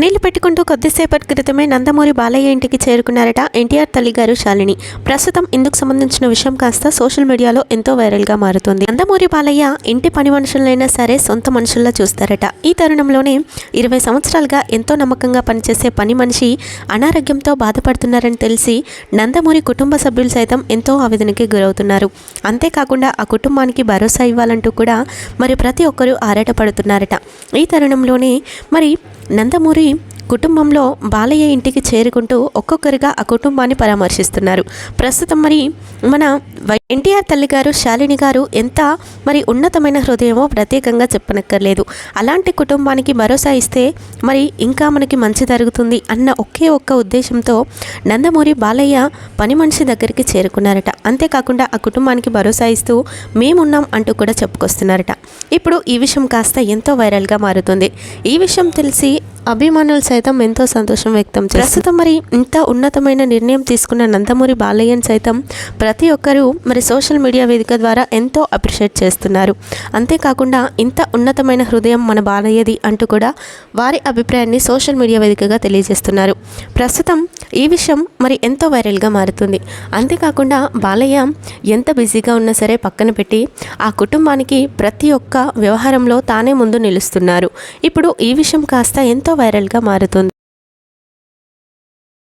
నీళ్ళు పెట్టుకుంటూ కొద్దిసేపటి క్రితమే నందమూరి బాలయ్య ఇంటికి చేరుకున్నారట ఎన్టీఆర్ తల్లిగారు శాలిని. ప్రస్తుతం ఇందుకు సంబంధించిన విషయం కాస్త సోషల్ మీడియాలో ఎంతో వైరల్గా మారుతుంది. నందమూరి బాలయ్య ఇంటి పని మనుషులైనా సరే సొంత మనుషుల్లా చూస్తారట. ఈ తరుణంలోనే ఇరవై సంవత్సరాలుగా ఎంతో నమ్మకంగా పనిచేసే పని మనిషి అనారోగ్యంతో బాధపడుతున్నారని తెలిసి నందమూరి కుటుంబ సభ్యులు సైతం ఎంతో ఆవేదనకి గురవుతున్నారు. అంతేకాకుండా ఆ కుటుంబానికి భరోసా ఇవ్వాలంటూ కూడా మరి ప్రతి ఒక్కరూ ఆరాటపడుతున్నారట. ఈ తరుణంలోనే మరి నందమూరి aí. కుటుంబంలో బాలయ్య ఇంటికి చేరుకుంటూ ఒక్కొక్కరిగా ఆ కుటుంబాన్ని పరామర్శిస్తున్నారు. ప్రస్తుతం మరి మన ఎన్టీఆర్ తల్లి గారు శాలిని గారు ఎంత మరి ఉన్నతమైన హృదయమో ప్రత్యేకంగా చెప్పనక్కర్లేదు. అలాంటి కుటుంబానికి భరోసా ఇస్తే మరి ఇంకా మనకి మంచి జరుగుతుంది అన్న ఒకే ఒక్క ఉద్దేశంతో నందమూరి బాలయ్య పని మనిషి దగ్గరికి చేరుకున్నారట. అంతేకాకుండా ఆ కుటుంబానికి భరోసా ఇస్తూ మేమున్నాం అంటూ కూడా చెప్పుకొస్తున్నారట. ఇప్పుడు ఈ విషయం కాస్త ఎంతో వైరల్గా మారుతుంది. ఈ విషయం తెలిసి అభిమానులు సైతం ఎంతో సంతోషం వ్యక్తం ప్రస్తుతం మరి ఇంత ఉన్నతమైన నిర్ణయం తీసుకున్న నందమూరి బాలయ్యన్ సైతం ప్రతి ఒక్కరూ మరి సోషల్ మీడియా వేదిక ద్వారా ఎంతో అప్రిషియేట్ చేస్తున్నారు. అంతేకాకుండా ఇంత ఉన్నతమైన హృదయం మన బాలయ్యది అంటూ కూడా వారి అభిప్రాయాన్ని సోషల్ మీడియా వేదికగా తెలియజేస్తున్నారు. ప్రస్తుతం ఈ విషయం మరి ఎంతో వైరల్గా మారుతుంది. అంతేకాకుండా బాలయ్య ఎంత బిజీగా ఉన్నా సరే పక్కన పెట్టి ఆ కుటుంబానికి ప్రతి ఒక్క వ్యవహారంలో తానే ముందు నిలుస్తున్నారు. ఇప్పుడు ఈ విషయం కాస్త ఎంతో వైరల్గా మారుతుంది. maratón